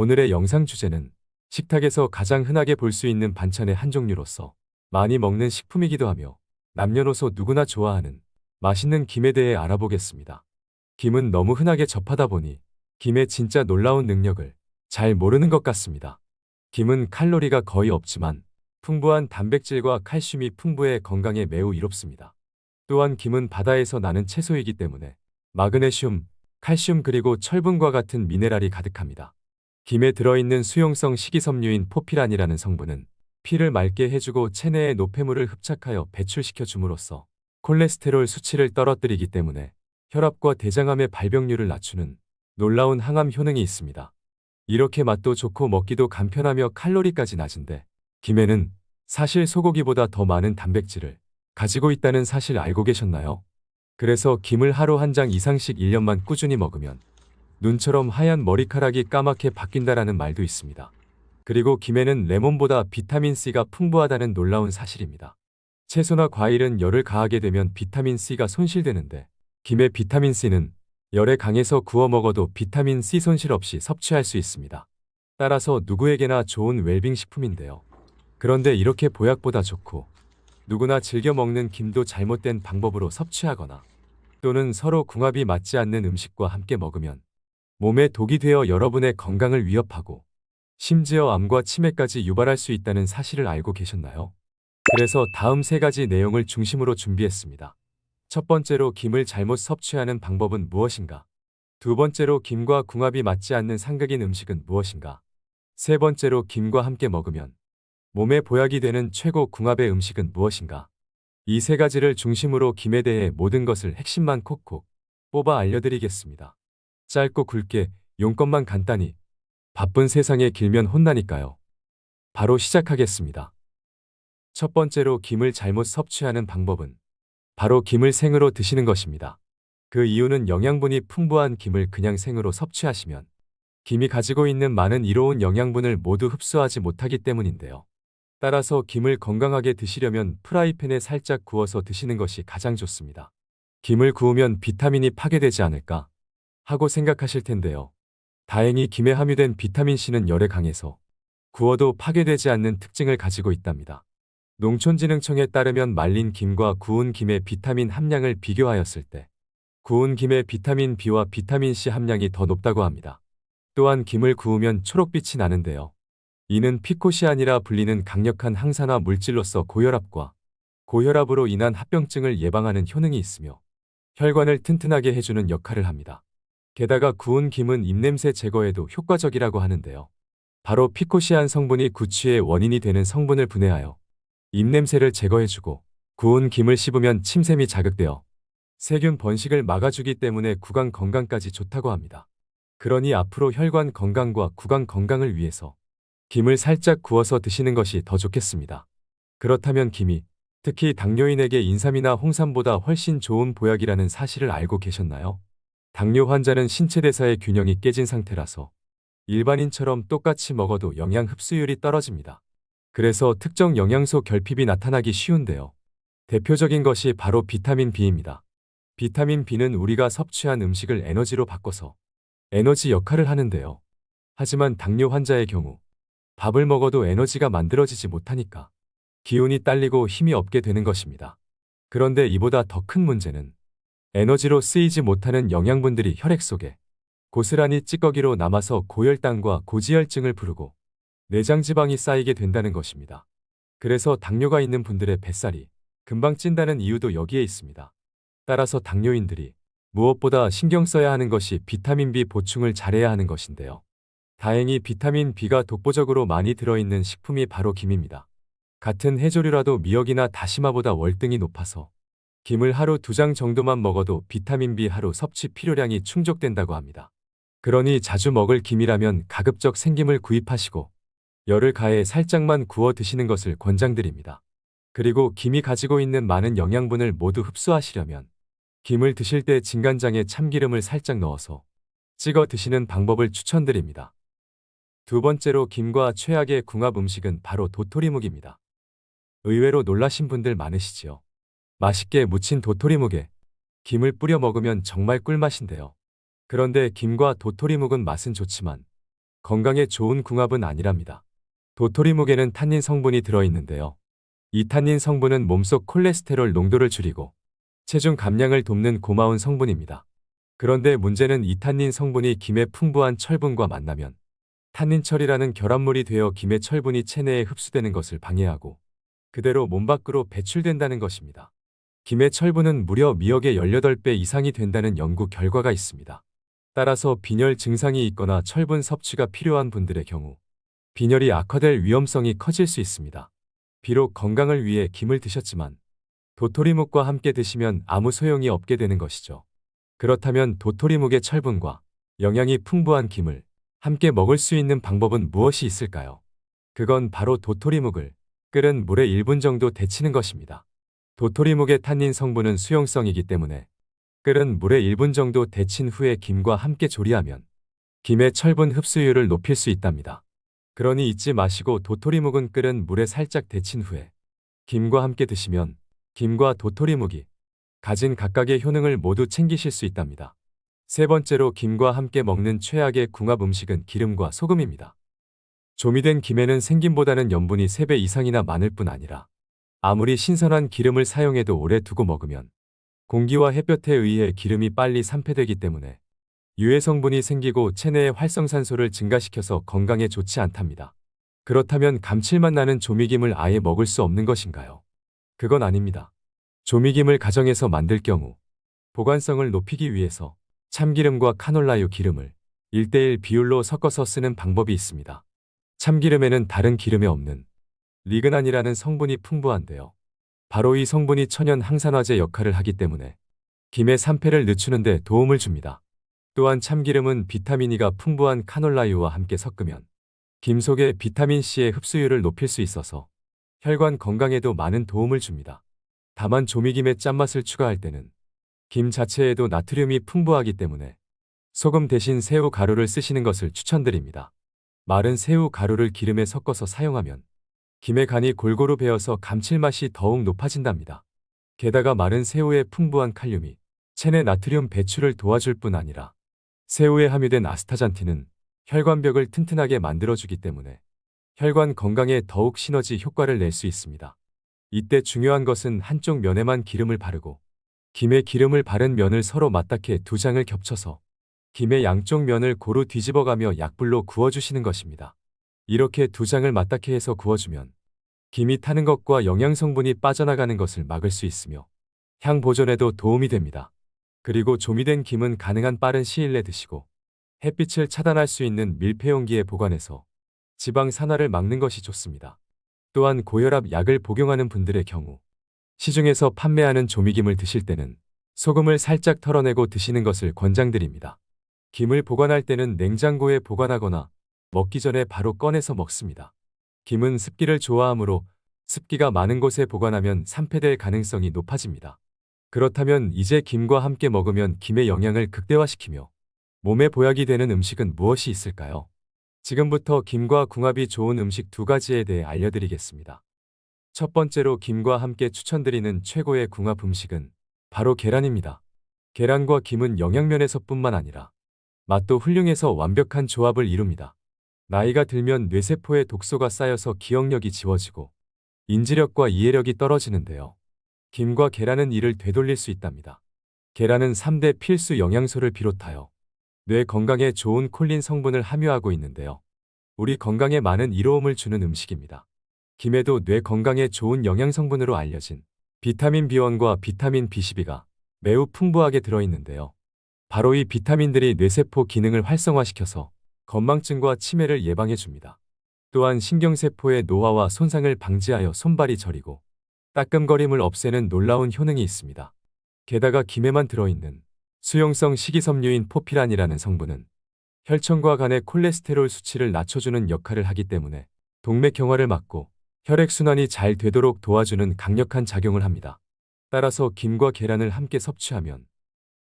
오늘의 영상 주제는 식탁에서 가장 흔하게 볼 수 있는 반찬의 한 종류로서 많이 먹는 식품이기도 하며 남녀노소 누구나 좋아하는 맛있는 김에 대해 알아보겠습니다. 김은 너무 흔하게 접하다 보니 김의 진짜 놀라운 능력을 잘 모르는 것 같습니다. 김은 칼로리가 거의 없지만 풍부한 단백질과 칼슘이 풍부해 건강에 매우 이롭습니다. 또한 김은 바다에서 나는 채소이기 때문에 마그네슘, 칼슘 그리고 철분과 같은 미네랄이 가득합니다. 김에 들어있는 수용성 식이섬유인 포피란이라는 성분은 피를 맑게 해주고 체내의 노폐물을 흡착하여 배출시켜 줌으로써 콜레스테롤 수치를 떨어뜨리기 때문에 혈압과 대장암의 발병률을 낮추는 놀라운 항암 효능이 있습니다. 이렇게 맛도 좋고 먹기도 간편하며 칼로리까지 낮은데 김에는 사실 소고기보다 더 많은 단백질을 가지고 있다는 사실 알고 계셨나요? 그래서 김을 하루 한 장 이상씩 1년만 꾸준히 먹으면 눈처럼 하얀 머리카락이 까맣게 바뀐다라는 말도 있습니다. 그리고 김에는 레몬보다 비타민C가 풍부하다는 놀라운 사실입니다. 채소나 과일은 열을 가하게 되면 비타민C가 손실되는데 김의 비타민C는 열에 강해서 구워 먹어도 비타민C 손실 없이 섭취할 수 있습니다. 따라서 누구에게나 좋은 웰빙 식품인데요. 그런데 이렇게 보약보다 좋고 누구나 즐겨 먹는 김도 잘못된 방법으로 섭취하거나 또는 서로 궁합이 맞지 않는 음식과 함께 먹으면 몸에 독이 되어 여러분의 건강을 위협하고 심지어 암과 치매까지 유발할 수 있다는 사실을 알고 계셨나요? 그래서 다음 세 가지 내용을 중심으로 준비했습니다. 첫 번째로 김을 잘못 섭취하는 방법은 무엇인가? 두 번째로 김과 궁합이 맞지 않는 상극인 음식은 무엇인가? 세 번째로 김과 함께 먹으면 몸에 보약이 되는 최고 궁합의 음식은 무엇인가? 이 세 가지를 중심으로 김에 대해 모든 것을 핵심만 콕콕 뽑아 알려드리겠습니다. 짧고 굵게 용건만 간단히 바쁜 세상에 길면 혼나니까요. 바로 시작하겠습니다. 첫 번째로 김을 잘못 섭취하는 방법은 바로 김을 생으로 드시는 것입니다. 그 이유는 영양분이 풍부한 김을 그냥 생으로 섭취하시면 김이 가지고 있는 많은 이로운 영양분을 모두 흡수하지 못하기 때문인데요. 따라서 김을 건강하게 드시려면 프라이팬에 살짝 구워서 드시는 것이 가장 좋습니다. 김을 구우면 비타민이 파괴되지 않을까 하고 생각하실 텐데요. 다행히 김에 함유된 비타민C는 열에 강해서 구워도 파괴되지 않는 특징을 가지고 있답니다. 농촌진흥청에 따르면 말린 김과 구운 김의 비타민 함량을 비교하였을 때 구운 김의 비타민 B와 비타민 C 함량이 더 높다고 합니다. 또한 김을 구우면 초록빛이 나는데요. 이는 피코시아니라 불리는 강력한 항산화 물질로서 고혈압과 고혈압으로 인한 합병증을 예방하는 효능이 있으며 혈관을 튼튼하게 해주는 역할을 합니다. 게다가 구운 김은 입냄새 제거에도 효과적이라고 하는데요. 바로 피코시안 성분이 구취의 원인이 되는 성분을 분해하여 입냄새를 제거해주고 구운 김을 씹으면 침샘이 자극되어 세균 번식을 막아주기 때문에 구강 건강까지 좋다고 합니다. 그러니 앞으로 혈관 건강과 구강 건강을 위해서 김을 살짝 구워서 드시는 것이 더 좋겠습니다. 그렇다면 김이 특히 당뇨인에게 인삼이나 홍삼보다 훨씬 좋은 보약이라는 사실을 알고 계셨나요? 당뇨 환자는 신체 대사의 균형이 깨진 상태라서 일반인처럼 똑같이 먹어도 영양 흡수율이 떨어집니다. 그래서 특정 영양소 결핍이 나타나기 쉬운데요. 대표적인 것이 바로 비타민 B입니다. 비타민 B는 우리가 섭취한 음식을 에너지로 바꿔서 에너지 역할을 하는데요. 하지만 당뇨 환자의 경우 밥을 먹어도 에너지가 만들어지지 못하니까 기운이 딸리고 힘이 없게 되는 것입니다. 그런데 이보다 더 큰 문제는 에너지로 쓰이지 못하는 영양분들이 혈액 속에 고스란히 찌꺼기로 남아서 고혈당과 고지혈증을 부르고 내장 지방이 쌓이게 된다는 것입니다. 그래서 당뇨가 있는 분들의 뱃살이 금방 찐다는 이유도 여기에 있습니다. 따라서 당뇨인들이 무엇보다 신경 써야 하는 것이 비타민 B 보충을 잘해야 하는 것인데요. 다행히 비타민 B가 독보적으로 많이 들어있는 식품이 바로 김입니다. 같은 해조류라도 미역이나 다시마보다 월등히 높아서 김을 하루 두 장 정도만 먹어도 비타민 B 하루 섭취 필요량이 충족된다고 합니다. 그러니 자주 먹을 김이라면 가급적 생김을 구입하시고 열을 가해 살짝만 구워 드시는 것을 권장드립니다. 그리고 김이 가지고 있는 많은 영양분을 모두 흡수하시려면 김을 드실 때 진간장에 참기름을 살짝 넣어서 찍어 드시는 방법을 추천드립니다. 두 번째로 김과 최악의 궁합 음식은 바로 도토리묵입니다. 의외로 놀라신 분들 많으시지요. 맛있게 무친 도토리묵에 김을 뿌려 먹으면 정말 꿀맛인데요. 그런데 김과 도토리묵은 맛은 좋지만 건강에 좋은 궁합은 아니랍니다. 도토리묵에는 탄닌 성분이 들어있는데요. 이 탄닌 성분은 몸속 콜레스테롤 농도를 줄이고 체중 감량을 돕는 고마운 성분입니다. 그런데 문제는 이 탄닌 성분이 김의 풍부한 철분과 만나면 탄닌철이라는 결합물이 되어 김의 철분이 체내에 흡수되는 것을 방해하고 그대로 몸 밖으로 배출된다는 것입니다. 김의 철분은 무려 미역의 18배 이상이 된다는 연구 결과가 있습니다. 따라서 빈혈 증상이 있거나 철분 섭취가 필요한 분들의 경우 빈혈이 악화될 위험성이 커질 수 있습니다. 비록 건강을 위해 김을 드셨지만 도토리묵과 함께 드시면 아무 소용이 없게 되는 것이죠. 그렇다면 도토리묵의 철분과 영양이 풍부한 김을 함께 먹을 수 있는 방법은 무엇이 있을까요? 그건 바로 도토리묵을 끓은 물에 1분 정도 데치는 것입니다. 도토리묵의 탄닌 성분은 수용성이기 때문에 끓은 물에 1분 정도 데친 후에 김과 함께 조리하면 김의 철분 흡수율을 높일 수 있답니다. 그러니 잊지 마시고 도토리묵은 끓은 물에 살짝 데친 후에 김과 함께 드시면 김과 도토리묵이 가진 각각의 효능을 모두 챙기실 수 있답니다. 세 번째로 김과 함께 먹는 최악의 궁합 음식은 기름과 소금입니다. 조미된 김에는 생김보다는 염분이 3배 이상이나 많을 뿐 아니라 아무리 신선한 기름을 사용해도 오래 두고 먹으면 공기와 햇볕에 의해 기름이 빨리 산패되기 때문에 유해 성분이 생기고 체내의 활성산소를 증가시켜서 건강에 좋지 않답니다. 그렇다면 감칠맛 나는 조미김을 아예 먹을 수 없는 것인가요? 그건 아닙니다. 조미김을 가정에서 만들 경우 보관성을 높이기 위해서 참기름과 카놀라유 기름을 1대1 비율로 섞어서 쓰는 방법이 있습니다. 참기름에는 다른 기름에 없는 리그난이라는 성분이 풍부한데요. 바로 이 성분이 천연 항산화제 역할을 하기 때문에 김의 산패를 늦추는 데 도움을 줍니다. 또한 참기름은 비타민이가 풍부한 카놀라유와 함께 섞으면 김 속의 비타민C의 흡수율을 높일 수 있어서 혈관 건강에도 많은 도움을 줍니다. 다만 조미김에 짠맛을 추가할 때는 김 자체에도 나트륨이 풍부하기 때문에 소금 대신 새우 가루를 쓰시는 것을 추천드립니다. 마른 새우 가루를 기름에 섞어서 사용하면 김의 간이 골고루 배어서 감칠맛이 더욱 높아진답니다. 게다가 마른 새우의 풍부한 칼륨이 체내 나트륨 배출을 도와줄 뿐 아니라 새우에 함유된 아스타잔틴은 혈관벽을 튼튼하게 만들어주기 때문에 혈관 건강에 더욱 시너지 효과를 낼 수 있습니다. 이때 중요한 것은 한쪽 면에만 기름을 바르고 김에 기름을 바른 면을 서로 맞닿게 두 장을 겹쳐서 김의 양쪽 면을 고루 뒤집어가며 약불로 구워주시는 것입니다. 이렇게 두 장을 맞닿게 해서 구워주면 김이 타는 것과 영양 성분이 빠져나가는 것을 막을 수 있으며 향 보존에도 도움이 됩니다. 그리고 조미된 김은 가능한 빠른 시일 내 드시고 햇빛을 차단할 수 있는 밀폐용기에 보관해서 지방 산화를 막는 것이 좋습니다. 또한 고혈압 약을 복용하는 분들의 경우 시중에서 판매하는 조미김을 드실 때는 소금을 살짝 털어내고 드시는 것을 권장드립니다. 김을 보관할 때는 냉장고에 보관하거나 먹기 전에 바로 꺼내서 먹습니다. 김은 습기를 좋아하므로 습기가 많은 곳에 보관하면 산패될 가능성이 높아집니다. 그렇다면 이제 김과 함께 먹으면 김의 영양을 극대화시키며 몸에 보약이 되는 음식은 무엇이 있을까요? 지금부터 김과 궁합이 좋은 음식 두 가지에 대해 알려드리겠습니다. 첫 번째로 김과 함께 추천드리는 최고의 궁합 음식은 바로 계란입니다. 계란과 김은 영양면에서 뿐만 아니라 맛도 훌륭해서 완벽한 조합을 이룹니다. 나이가 들면 뇌세포에 독소가 쌓여서 기억력이 지워지고 인지력과 이해력이 떨어지는데요. 김과 계란은 이를 되돌릴 수 있답니다. 계란은 3대 필수 영양소를 비롯하여 뇌 건강에 좋은 콜린 성분을 함유하고 있는데요. 우리 건강에 많은 이로움을 주는 음식입니다. 김에도 뇌 건강에 좋은 영양 성분으로 알려진 비타민 B1과 비타민 B12가 매우 풍부하게 들어있는데요. 바로 이 비타민들이 뇌세포 기능을 활성화시켜서 건망증과 치매를 예방해 줍니다. 또한 신경세포의 노화와 손상을 방지하여 손발이 저리고 따끔거림을 없애는 놀라운 효능이 있습니다. 게다가 김에만 들어있는 수용성 식이섬유인 포피란이라는 성분은 혈청과 간의 콜레스테롤 수치를 낮춰주는 역할을 하기 때문에 동맥경화를 막고 혈액순환이 잘 되도록 도와주는 강력한 작용을 합니다. 따라서 김과 계란을 함께 섭취하면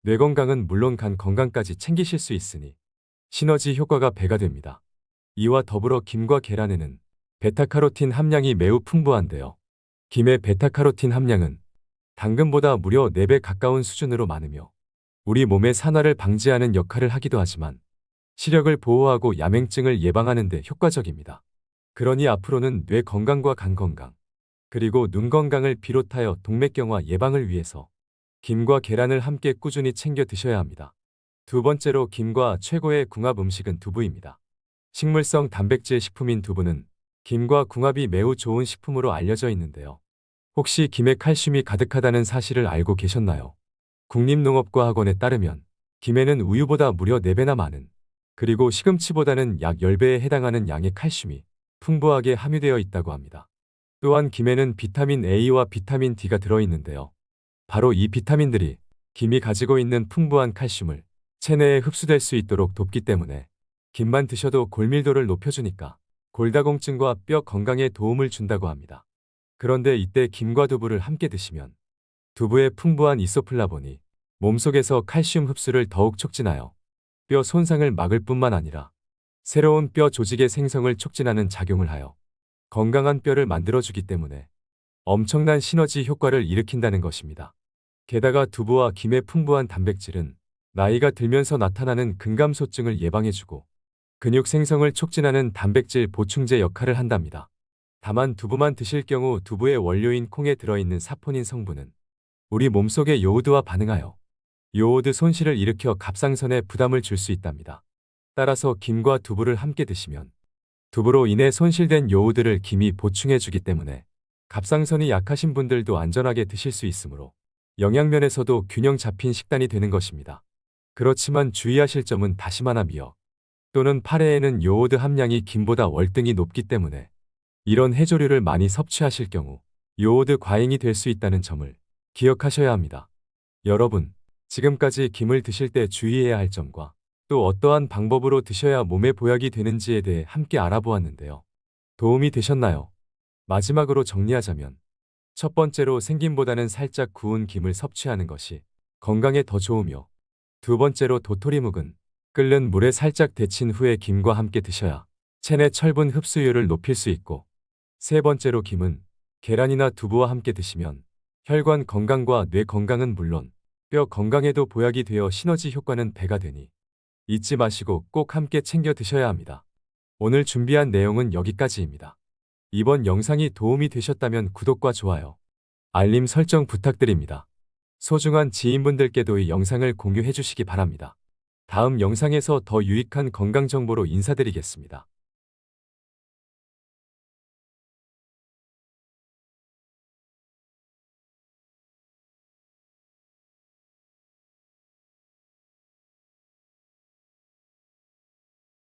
뇌 건강은 물론 간 건강까지 챙기실 수 있으니 시너지 효과가 배가 됩니다. 이와 더불어 김과 계란에는 베타카로틴 함량이 매우 풍부한데요. 김의 베타카로틴 함량은 당근보다 무려 4배 가까운 수준으로 많으며 우리 몸의 산화를 방지하는 역할을 하기도 하지만 시력을 보호하고 야맹증을 예방하는 데 효과적입니다. 그러니 앞으로는 뇌 건강과 간 건강, 그리고 눈 건강을 비롯하여 동맥경화 예방을 위해서 김과 계란을 함께 꾸준히 챙겨 드셔야 합니다. 두 번째로 김과 최고의 궁합 음식은 두부입니다. 식물성 단백질 식품인 두부는 김과 궁합이 매우 좋은 식품으로 알려져 있는데요. 혹시 김에 칼슘이 가득하다는 사실을 알고 계셨나요? 국립농업과학원에 따르면 김에는 우유보다 무려 4배나 많은 그리고 시금치보다는 약 10배에 해당하는 양의 칼슘이 풍부하게 함유되어 있다고 합니다. 또한 김에는 비타민 A와 비타민 D가 들어있는데요. 바로 이 비타민들이 김이 가지고 있는 풍부한 칼슘을 체내에 흡수될 수 있도록 돕기 때문에 김만 드셔도 골밀도를 높여주니까 골다공증과 뼈 건강에 도움을 준다고 합니다. 그런데 이때 김과 두부를 함께 드시면 두부의 풍부한 이소플라본이 몸속에서 칼슘 흡수를 더욱 촉진하여 뼈 손상을 막을 뿐만 아니라 새로운 뼈 조직의 생성을 촉진하는 작용을 하여 건강한 뼈를 만들어주기 때문에 엄청난 시너지 효과를 일으킨다는 것입니다. 게다가 두부와 김의 풍부한 단백질은 나이가 들면서 나타나는 근감소증을 예방해주고 근육 생성을 촉진하는 단백질 보충제 역할을 한답니다. 다만 두부만 드실 경우 두부의 원료인 콩에 들어있는 사포닌 성분은 우리 몸속의 요오드와 반응하여 요오드 손실을 일으켜 갑상선에 부담을 줄 수 있답니다. 따라서 김과 두부를 함께 드시면 두부로 인해 손실된 요오드를 김이 보충해주기 때문에 갑상선이 약하신 분들도 안전하게 드실 수 있으므로 영양면에서도 균형 잡힌 식단이 되는 것입니다. 그렇지만 주의하실 점은 다시마나 미역 또는 파래에는 요오드 함량이 김보다 월등히 높기 때문에 이런 해조류를 많이 섭취하실 경우 요오드 과잉이 될 수 있다는 점을 기억하셔야 합니다. 여러분, 지금까지 김을 드실 때 주의해야 할 점과 또 어떠한 방법으로 드셔야 몸에 보약이 되는지에 대해 함께 알아보았는데요. 도움이 되셨나요? 마지막으로 정리하자면 첫 번째로 생김보다는 살짝 구운 김을 섭취하는 것이 건강에 더 좋으며 두 번째로 도토리묵은 끓는 물에 살짝 데친 후에 김과 함께 드셔야 체내 철분 흡수율을 높일 수 있고 세 번째로 김은 계란이나 두부와 함께 드시면 혈관 건강과 뇌 건강은 물론 뼈 건강에도 보약이 되어 시너지 효과는 배가 되니 잊지 마시고 꼭 함께 챙겨 드셔야 합니다. 오늘 준비한 내용은 여기까지입니다. 이번 영상이 도움이 되셨다면 구독과 좋아요, 알림 설정 부탁드립니다. 소중한 지인분들께도 이 영상을 공유해 주시기 바랍니다. 다음 영상에서 더 유익한 건강 정보로 인사드리겠습니다.